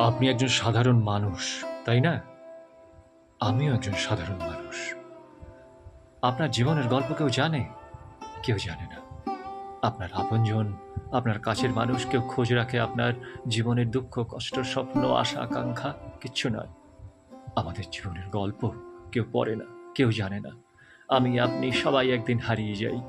আপনি একজন সাধারণ মানুষ, তাই না? আমিও একজন সাধারণ মানুষ। আপনার জীবনের গল্প কেউ জানে? কেউ জানে না। আপনার আপনজন, আপনার কাছের মানুষ কেউ খোঁজ রাখে আপনার জীবনের দুঃখ, কষ্ট, স্বপ্ন, আশা, আকাঙ্ক্ষা, কিচ্ছু নয়। আমাদের জীবনের গল্প কেউ পড়ে না, কেউ জানে না। আমি, আপনি সবাই একদিন হারিয়ে যাই।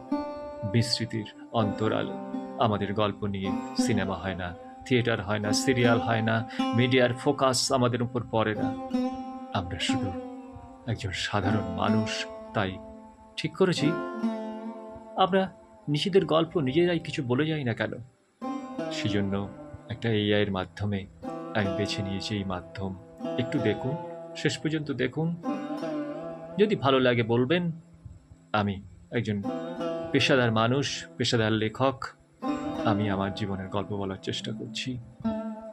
বিস্মৃতির অন্তরাল। আমাদের গল্প নিয়ে সিনেমা হয় না। থিয়েটার হয় না, সিরিয়াল হয় না, মিডিয়ার ফোকাস আমাদের উপর পড়ে না। আমরা শুধু একজন সাধারণ মানুষ, তাই ঠিক করেছি? আমরা নিজেদের গল্প নিজেরাই কিছু বলে যাই না কেন? সেজন্য একটা এআইয়ের মাধ্যমে আমি বেছে নিয়েছি এই মাধ্যম। একটু দেখুন, শেষ পর্যন্ত দেখুন। যদি ভালো লাগে বলবেন, আমি একজন পেশাদার মানুষ, পেশাদার লেখক আমি আমার জীবনের গল্প বলার চেষ্টা করছি।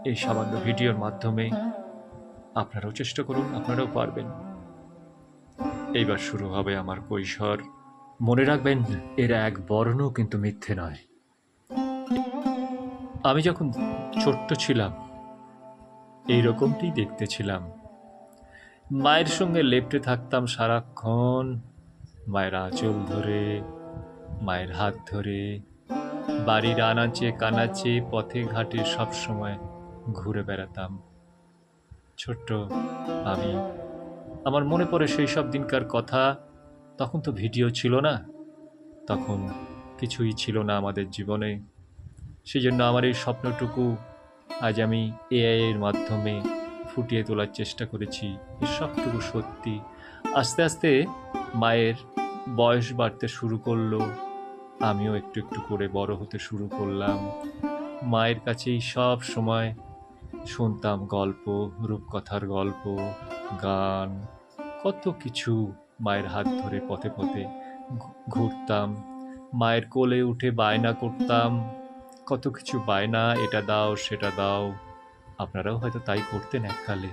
এই সামান্য ভিডিওর মাধ্যমে আপনারাও চেষ্টা করুন, আপনারাও পারবেন। এইবার শুরু হবে আমার কৈশোর। মনে রাখবেন, এর এক বর্ণ কিন্তু মিথ্যে নয়। আমি যখন ছোট্ট ছিলাম, এইরকমটি দেখতে ছিলাম। মায়ের সঙ্গে লেপ্টে থাকতাম সারাক্ষণ, মায়ের আঁচল ধরে, মায়ের হাত ধরে বাড়ির আনাচে কানাচে, পথে ঘাটে সব সময় ঘুরে বেড়াতাম। ছোট্ট আমি আমার মনে পড়ে সেই সব দিনকার কথা। তখন তো ভিডিও ছিল না। তখন কিছুই ছিল না আমাদের জীবনে। সেই জন্য আমার এই স্বপ্নটুকু আজ আমি এআই এর মাধ্যমে ফুটিয়ে তোলার চেষ্টা করেছি। এই সবটুকু সত্যি। আস্তে আস্তে মায়ের বয়স বাড়তে শুরু করল। আমিও একটু একটু করে বড় হতে শুরু করলাম। মায়ের কাছেই সব সময় শুনতাম গল্প, রূপকথার গল্প, গান, কত কিছু মায়ের হাত ধরে পথে পথে ঘুরতাম। মায়ের কোলে উঠে বায়না করতাম, কত কিছু বায়না, এটা দাও, সেটা দাও, আপনারাও হয়তো তাই করতেন এককালে।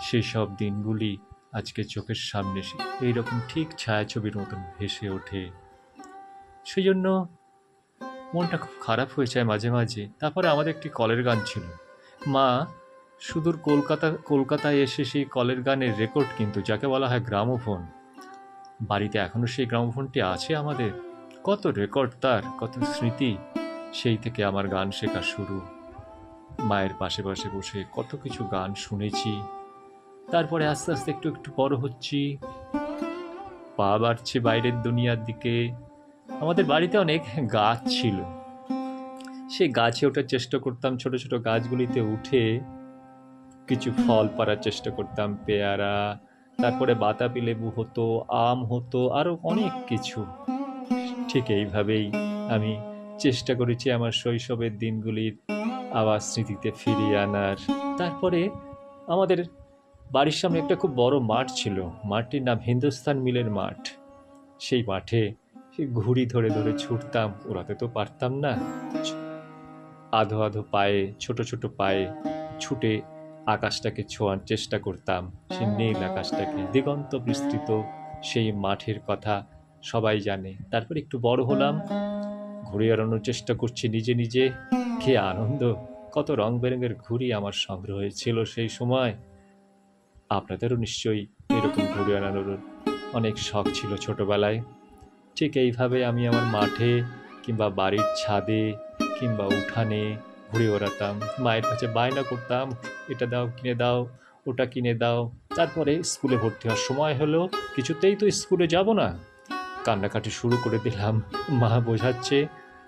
সেই সব দিনগুলি আজকে চোখের সামনে এইরকম ঠিক ছায়াছবির মতন ভেসে ওঠে। সেই জন্য মনটা খুব খারাপ হয়ে যায় মাঝে মাঝে। তারপরে আমাদের একটি কলের গান ছিল। মা, সুদূর কলকাতা, কলকাতায় এসে সেই কলের গানের রেকর্ড কিন্তু যাকে বলা হয় গ্রামোফোন। বাড়িতে এখনও সেই গ্রামোফোনটি আছে আমাদের। কত রেকর্ড তার, কত স্মৃতি, সেই থেকে আমার গান শেখা শুরু। মায়ের পাশে পাশে বসে কত কিছু গান শুনেছি। তারপরে আস্তে আস্তে একটু একটু বড় হচ্ছি। পা বাড়ছে বাইরের দুনিয়ার দিকে। আমাদের বাড়িতে অনেক গাছ ছিল। সেই গাছে ওঠার চেষ্টা করতাম, ছোট ছোট গাছগুলিতে উঠে কিছু ফল পাড়ার চেষ্টা করতাম, পেয়ারা, তারপরে বাতাবি লেবু হতো, আম হতো আরও অনেক কিছু। ঠিক এইভাবেই আমি চেষ্টা করেছি আমার শৈশবের দিনগুলির আবার স্মৃতিতে ফিরিয়ে আনার। তারপরে আমাদের বাড়ির সামনে একটা খুব বড় মাঠ ছিল। মাঠটির নাম হিন্দুস্তান মিলের মাঠ। সেই মাঠে ঘুড়ি ধরে ধরে ছুটতাম ওরাতে তো পারতাম না। আধো আধো পায়ে, ছোট ছোট পায়ে ছুটে আকাশটাকে ছোঁয়ার চেষ্টা করতাম। সে নীল আকাশটাকে, দিগন্ত বিস্তৃত সেই মাঠের কথা সবাই জানে। তারপর একটু বড় হলাম। ঘুরে এড়ানোর চেষ্টা করছি নিজে নিজে। কে আনন্দ! কত রং বেরঙের ঘুড়ি আমার সংগ্রহে ছিল সেই সময়। আপনাদেরও নিশ্চয়ই এরকম ঘুরে বেড়ানোর অনেক শখ ছিল ছোটবেলায়। ঠিক এইভাবে আমি আমার মাঠে কিংবা বাড়ির ছাদে কিংবা উঠানে ঘুরে ওড়াতাম মায়ের কাছে বায়না করতাম, এটা দাও, কিনে দাও, ওটা কিনে দাও। তারপরে স্কুলে ভর্তি হওয়ার সময় হলো, কিছুতেই তো স্কুলে যাব না। কান্নাকাটি শুরু করে দিলাম। মা বোঝাচ্ছে,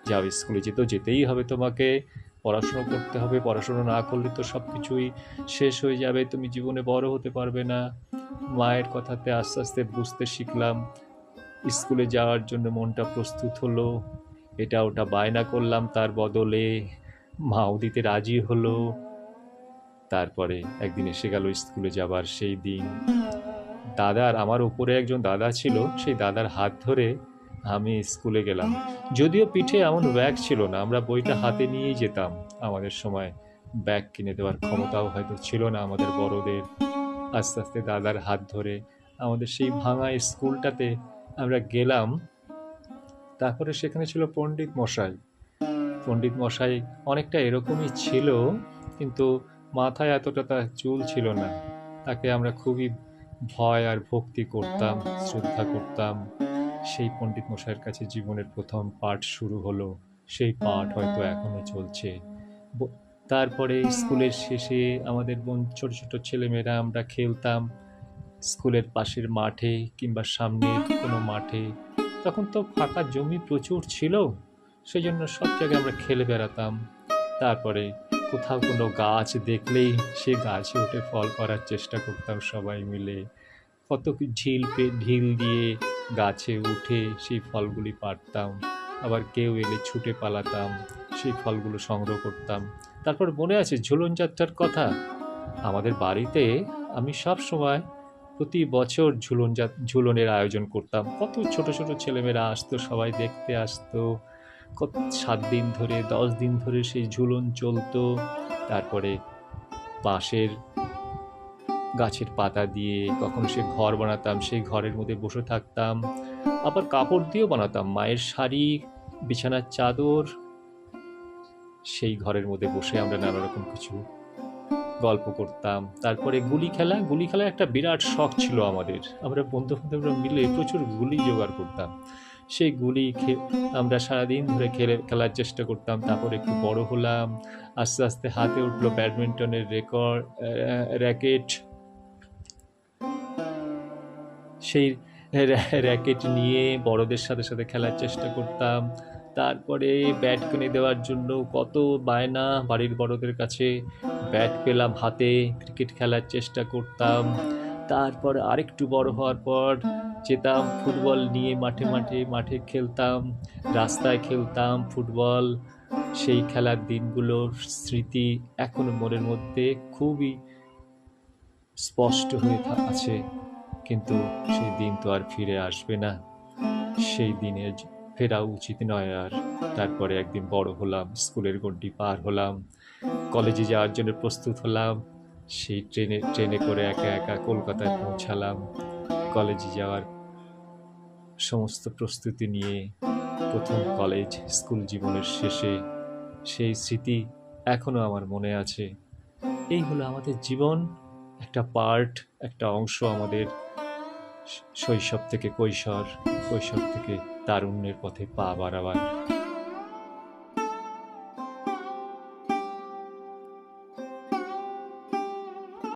যাও স্কুলে যেতেও যেতেই হবে তোমাকে। পড়াশুনো করতে হবে, পড়াশুনো না করলে তো সব কিছুই শেষ হয়ে যাবে, তুমি জীবনে বড় হতে পারবে না। মায়ের কথাতে আস্তে আস্তে বুঝতে শিখলাম, স্কুলে যাওয়ার জন্য মনটা প্রস্তুত হলো, এটা ওটা বায়না করলাম, তার বদলে মাও দিতে রাজি হলো। তারপরে একদিন এসে গেল স্কুলে যাবার সেই দিন। দাদার আমার উপরে একজন দাদা ছিল, সেই দাদার হাত ধরে আমি স্কুলে গেলাম। যদিও পিঠে এমন ব্যাগ ছিল না, আমরা বইটা হাতে নিয়েই যেতাম। আমাদের সময় ব্যাগ কিনে দেওয়ার ক্ষমতাও হয়তো ছিল না আমাদের বড়দের। আস্তে আস্তে দাদার হাত ধরে আমাদের সেই ভাঙা স্কুলটাতে আমরা গেলাম। তারপরে সেখানে ছিল পণ্ডিত মশাই। পণ্ডিত মশাই অনেকটা এরকমই ছিল, কিন্তু মাথায় এতটা তার চুল ছিল না। তাকে আমরা খুবই ভয় আর ভক্তি করতাম, শ্রদ্ধা করতাম। সেই পণ্ডিত মশাইয়ের কাছে জীবনের প্রথম পাঠ শুরু হলো। সেই পাঠ হয়তো এখনও চলছে। তারপরে স্কুলের শেষে আমাদের বোন, ছোট ছোট ছেলেমেয়েরা আমরা খেলতাম। স্কুলের পাশের মাঠে কিংবা সামনে কোনো মাঠে। তখন তো ফাঁকা জমি প্রচুর ছিল। সেই জন্য সব জায়গায় আমরা খেলে বেড়াতাম। তারপরে কোথাও কোনো গাছ দেখলেই সে গাছে উঠে ফল করার চেষ্টা করতাম সবাই মিলে। কত ঝিল পে, ঢিল দিয়ে গাছে উঠে সেই ফলগুলি পাড়তাম আবার কেউ এলে ছুটে পালাতাম, সেই ফলগুলো সংগ্রহ করতাম। তারপর মনে আছে ঝুলন যাত্রার কথা? আমাদের বাড়িতে আমি সব সময় প্রতি বছর ঝুলন ঝুলনের আয়োজন করতাম। কত ছোট ছোট ছেলেমেয়েরা আসতো, সবাই দেখতে আসতো। কত সাত দিন ধরে, দশ দিন ধরে সেই ঝুলন চলতো। তারপরে বাঁশের গাছের পাতা দিয়ে কখন সে ঘর বানাতাম, সেই ঘরের মধ্যে বসে থাকতাম। আবার কাপড় দিয়েও বানাতাম, মায়ের শাড়ি, বিছানার চাদর। সেই ঘরের মধ্যে বসে আমরা নানা রকম কিছু গল্প করতাম। তারপরে গুলি খেলা গুলি খেলা একটা বিরাট শখ ছিল আমাদের। আমরা বন্ধু বান্ধবরা মিলে প্রচুর গুলি জোগাড় করতাম। সেই গুলি খে আমরা সারাদিন ধরে খেলে খেলার চেষ্টা করতাম, তারপর একটু বড় হলাম। আস্তে আস্তে হাতে উঠল ব্যাডমিন্টনের রেকর্ড র্যাকেট। সেই র্যা- র্যাকেট নিয়ে বড়দের সাথে সাথে খেলার চেষ্টা করতাম। তারপরে ব্যাট কিনে দেওয়ার জন্য কত বায়না বাড়ির বড়দের কাছে ব্যাট পেলাম হাতে ক্রিকেট খেলার চেষ্টা করতাম। তারপর আরেকটু বড় হওয়ার পর যেতাম ফুটবল নিয়ে মাঠে মাঠে মাঠে খেলতাম, রাস্তায় খেলতাম ফুটবল। সেই খেলার দিনগুলোর স্মৃতি এখনও মনের মধ্যে খুবই স্পষ্ট হয়ে আছে। কিন্তু সেই দিন তো আর ফিরে আসবে না। সেই দিনে ফেরা উচিত নয় আর। তারপরে একদিন বড় হলাম, স্কুলের গণ্ডি পার হলাম, কলেজে যাওয়ার জন্য প্রস্তুত হলাম, সেই ট্রেনে ট্রেনে করে একা একা কলকাতায় পৌঁছালাম। কলেজে যাওয়ার সমস্ত প্রস্তুতি নিয়ে প্রথম কলেজ স্কুল জীবনের শেষে সেই স্মৃতি এখনও আমার মনে আছে। এই হলো আমাদের জীবন, একটা পার্ট, একটা অংশ আমাদের শৈশব থেকে কৈশোর কৈশোর থেকে তারুণ্যের পথে পা বাড়াবার